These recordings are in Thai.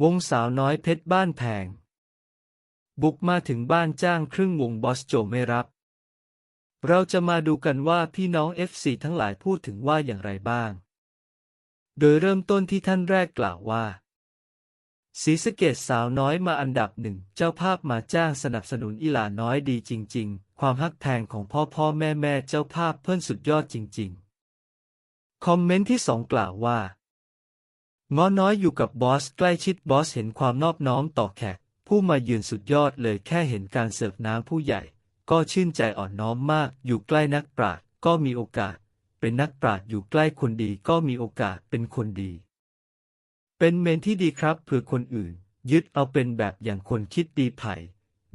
วงสาวน้อยเพชรบ้านแพง บุกมาถึงบ้านจ้างครึ่งวงบอสโจไม่รับ เราจะมาดูกันว่าพี่น้อง FC ทั้งหลายพูดถึงว่าอย่างไรบ้าง โดยเริ่มต้นที่ท่านแรกกล่าวว่าศีสเกดสาวน้อยมาอันดับหนึ่ง เจ้าภาพมาจ้างสนับสนุนอีหลาน้อยดีจริง ๆ ความฮักแพงของพ่อพ่อแม่แม่เจ้าภาพเพิ่นสุดยอดจริง ๆ คอมเมนต์ที่สองกล่าวว่า ง้อน้อยอยู่กับบอสใกล้ชิดบอสเห็นความนอบน้อมต่อแขก ผู้มายืนสุดยอดเลยแค่เห็นการเสิร์ฟน้ำผู้ใหญ่ ก็ชื่นใจอ่อนน้อมมาก อยู่ใกล้นักปราชญ์ก็มีโอกาส เป็นนักปราชญ์อยู่ใกล้คนดีก็มีโอกาสเป็นคนดี เป็นเมนที่ดีครับเผื่อคนอื่น ยึดเอาเป็นแบบอย่างคนคิดดีไผ่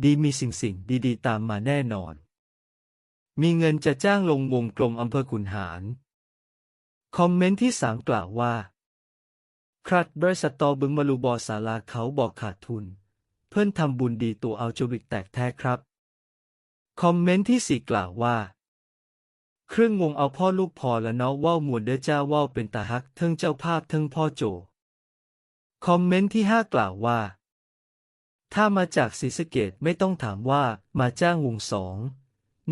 ดีมีสิ่งสิ่งดีๆ ตามมาแน่นอน มีเงินจะจ้างลงวงกลมอำเภอขุนหาร คอมเมนต์ที่สามกล่าวว่า ครัดบริษัทตอบึงมาลูบอสาลาเขาบอกขาดทุน เพื่อนทำบุญดีตัวเอาจวิกแตกแท้ครับ คอมเมนต์ที่สี่กล่าวว่า เครื่องวงเอาพ่อลูกพอและเนาะว่าวมวนเด้อเจ้าว่าวเป็นตาฮักเทิงเจ้าภาพเทิงพ่อโจ คอมเมนต์ที่ห้ากล่าวว่า ถ้ามาจากศรีสะเกดไม่ต้องถามว่ามาจ้างวงสอง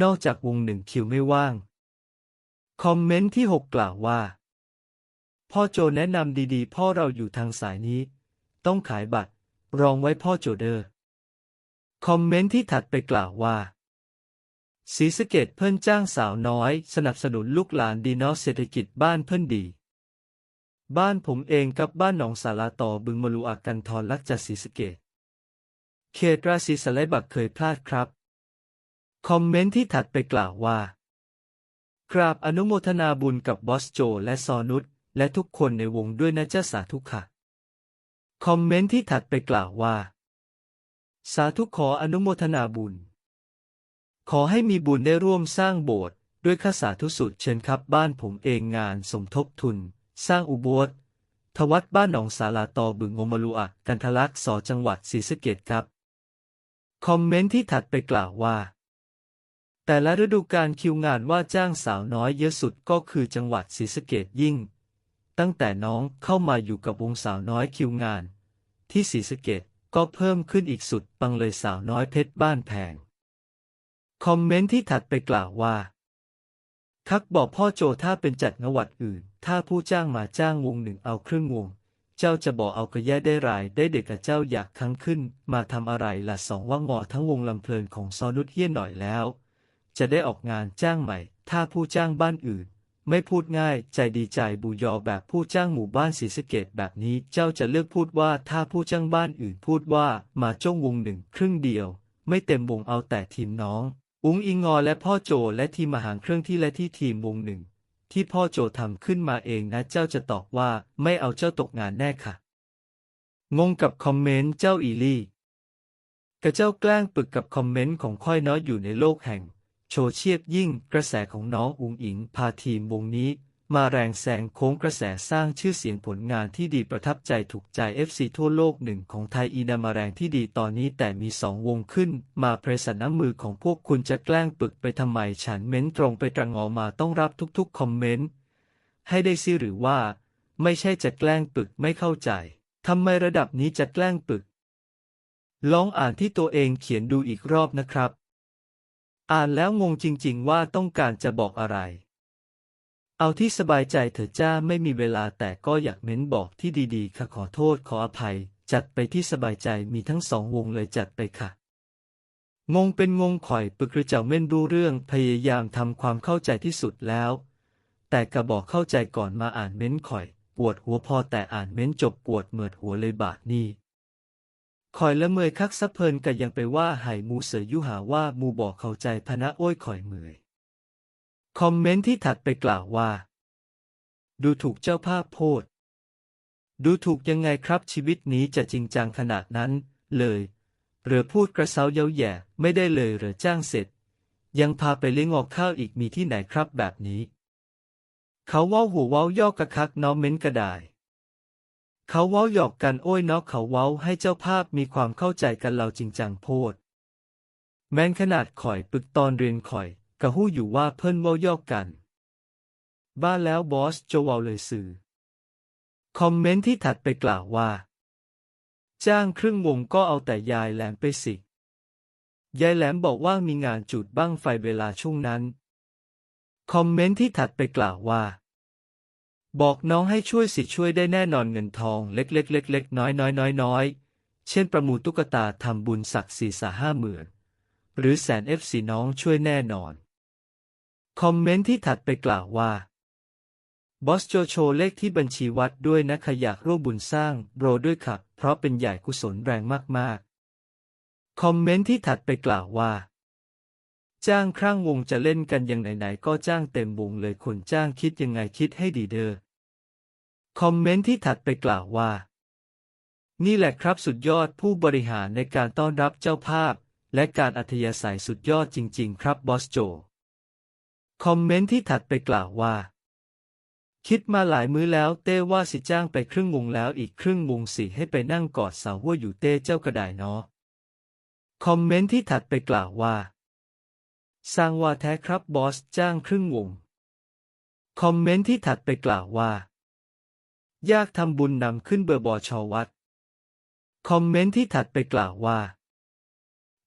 นอกจากวงหนึ่งคิวไม่ว่าง คอมเมนต์ที่หกกล่าวว่า พ่อโจแนะนำดีๆ พ่อเราอยู่ทางสายนี้ ต้องขายบัตร รองไว้พ่อโจเดอร์คอมเมนต์ที่ถัดไปกล่าวว่าศรีสเกดเพิ่นจ้างสาวน้อย สนับสนุนลูกหลานดีนาะเศรษฐกิจบ้านเพิ่นดี บ้านผมเองกับบ้านหนองสาราต่อบึงมลูอากันทรลักจัดศรีสเกดเขตราศีสไลบักเคยพลาดครับ คอมเมนต์ที่ถัดไปกล่าวว่า กราบอนุโมทนาบุญกับบอสโจและซอนุช และทุกคนในวงด้วยนะเจ้าสาธุค่ะ คอมเมนต์ที่ถัดไปกล่าวว่า สาธุขออนุโมทนาบุญ ขอให้มีบุญได้ร่วมสร้างโบสถ์ด้วยข้าสาธุสุดเชิญครับบ้านผมเองงานสมทบทุน สร้างอุโบสถทวัดบ้านหนองสาลาตอบึงงมลุอะกันทะลักสอจังหวัดศรีสะเกดครับ คอมเมนต์ที่ถัดไปกล่าวว่า แต่ละฤดูกาลคิวงานว่าจ้างสาวน้อยเยอะสุดก็คือจังหวัดศรีสะเกดยิ่ง ตั้งแต่น้องเข้ามาอยู่กับวงสาวน้อยคิวงาน ที่ศรีสะเกดก็เพิ่มขึ้นอีกสุดปังเลยสาวน้อยเพชรบ้านแพง คอมเมนต์ที่ถัดไปกล่าวว่าคักบอกพ่อโจถ้าเป็นจัดงวัดอื่น ถ้าผู้จ้างมาจ้างวงหนึ่งเอาครึ่งวง เจ้าจะบอกเอากระแย่ได้รายได้เด็กกับเจ้าอยากครั้งขึ้น มาทำอะไรละสองว่างอทั้งวงลำเพลินของซอนุชเฮี้ยนหน่อยแล้ว จะได้ออกงานจ้างใหม่ ถ้าผู้จ้างบ้านอื่น ไม่พูดง่าย ใจดีใจบูยอแบบผู้จ้างหมู่บ้านศรีสะเกดแบบนี้เจ้าจะเลือกพูดว่าถ้าผู้จ้างบ้านอื่นพูดว่ามาจ้องวงหนึ่งครึ่งเดียว ไม่เต็มวงเอาแต่ทีมน้อง อุ้งอิงงอและพ่อโจและทีมอาหารเครื่องที่และที่ทีมวงหนึ่ง ที่พ่อโจทำขึ้นมาเองนะเจ้าจะตอบว่าไม่เอาเจ้าตกงานแน่ค่ะ งงกับคอมเมนต์เจ้าอีลี่กระเจ้าแกล้งปึกกับคอมเมนต์ของค่อยน้อยอยู่ในโลกแห่ง โชเชียบยิ่ง กระแสของน้องอุงอิงพาทีมวงนี้ มาแรงแซงโค้งกระแสสร้างชื่อเสียงผลงานที่ดีประทับใจถูกใจ FC ทั่วโลกหนึ่งของไทยอีนามาแรงที่ดีตอนนี้แต่มีสองวงขึ้น มาเพรสน้ำมือของพวกคุณจะแกล้งปึกไปทำไมฉันเม้นตรงไปตรงออมาต้องรับทุกๆ คอมเมนต์ให้ได้สิหรือว่า ไม่ใช่จะแกล้งปึกไม่เข้าใจทำไมระดับนี้จะแกล้งปึกลองอ่านที่ตัวเองเขียนดูอีกรอบนะครับ อ่านแล้วงงจริงๆว่าต้องการจะบอกอะไร เอาที่สบายใจเถอะจ้าไม่มีเวลาแต่ก็อยากเม้นบอกที่ดีๆ ค่ะขอโทษขออภัย จัดไปที่สบายใจมีทั้งสองวงเลยจัดไปค่ะ งงเป็นงงข่อยปึกรือเจ้าเม่นรู้เรื่องพยายามทำความเข้าใจที่สุดแล้ว แต่กระบอกเข้าใจก่อนมาอ่านเม้นข่อย ปวดหัวพอแต่อ่านเม้นจบปวดเหมือดหัวเลยบาดนี่ คอยละเมยคักสะเพลินกันยังไปว่าไห่มูเสือยุหาว่ามูบอกเข้าใจพนะโอ้ยคอยเมย คอมเมนต์ที่ถัดไปกล่าวว่า ดูถูกเจ้าภาพโพด ดูถูกยังไงครับชีวิตนี้จะจริงจังขนาดนั้น เลยเหรือพูดกระเซาเย้าแย่ไม่ได้เลยเหรือจ้างเสร็จ ยังพาไปเลี้ยงออกข้าวอีกมีที่ไหนครับแบบนี้ เขาว้าหัวว้าย่อกระคักน้อมเม้นกระดาย เขาเว้าหยอกกันโอ้ยเนาะเขาเว้าให้เจ้าภาพมีความเข้าใจกันเราจริงจังโพด แม้นขนาดข่อยปึกตอนเรียนข่อยกะหู้อยู่ว่าเพิ่นเว้ายอกกัน บ้าแล้วบอสโจเวาเลยสื่อ คอมเมนต์ที่ถัดไปกล่าวว่า จ้างครึ่งวงก็เอาแต่ยายแหลมไปสิ ยายแหลมบอกว่ามีงานจุดบั้งไฟเวลาช่วงนั้น คอมเมนต์ที่ถัดไปกล่าวว่า บอกน้องให้ช่วยสิช่วยได้แน่นอนเงินทองเล็กๆเล็กๆน้อยน้อยน้อยน้อยเช่นประมูลตุ๊กตาทำบุญสักสี่สาห้าหมื่นหรือแสนเอฟสีน้องช่วยแน่นอน คอมเมนต์ที่ถัดไปกล่าวว่าบอสโจโชเลขที่บัญชีวัดด้วยนะขอยากร่วมบุญสร้างโรด้วยครับเพราะเป็นใหญ่กุศลแรงมากๆ คอมเมนต์ที่ถัดไปกล่าวว่า จ้างครั่งวงจะเล่นกันยังไหนๆก็จ้างเต็มวงเลยคนจ้างคิดยังไงคิดให้ดีเด้อ คอมเมนต์ที่ถัดไปกล่าวว่า นี่แหละครับสุดยอดผู้บริหารในการต้อนรับเจ้าภาพ และการอัธยาศัยสุดยอดจริง ๆ ครับบอสโจ คอมเมนต์ที่ถัดไปกล่าวว่า คิดมาหลายมื้อแล้วเต้ว่าสิจ้างไปครึ่งวงแล้วอีกครึ่งวงสิให้ไปนั่งกอดสาวหัวอยู่เต้เจ้ากระไดเนาะคอมเมนต์ที่ถัดไปกล่าวว่าสร้างว่าแท้ครับบอสจ้างครึ่งวง คอมเมนต์ที่ถัดไปกล่าวว่า ยากทำบุญนำขึ้นเบอร์บอชอวัด คอมเมนต์ที่ถัดไปกล่าวว่า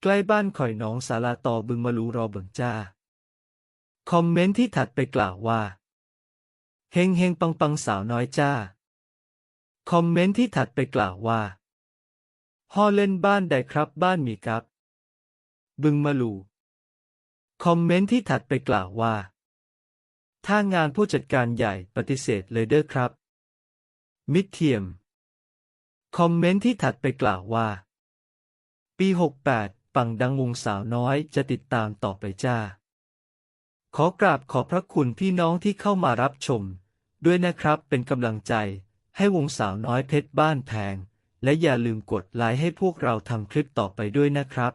ใกล้บ้านข่อยน้องสาลาต่อบึงมาลูรอเบิงจ้า คอมเมนต์ที่ถัดไปกล่าวว่าเฮงเฮงปังปังสาวน้อยจ้า คอมเมนต์ที่ถัดไปกล่าวว่าพ่อเล่นบ้านใดครับบ้านมีกับ บึงมาลู คอมเมนต์ที่ถัดไปกล่าวว่า ถ้างานผู้จัดการใหญ่ปฏิเสธเลยเด้อครับ มิดเทียม คอมเมนต์ที่ถัดไปกล่าวว่า ปี 68 ปังดังวงสาวน้อยจะติดตามต่อไปจ้า ขอกราบขอบพระคุณพี่น้องที่เข้ามารับชม ด้วยนะครับเป็นกำลังใจให้วงสาวน้อยเพชรบ้านแพง และอย่าลืมกดไลค์ให้พวกเราทำคลิปต่อไปด้วยนะครับ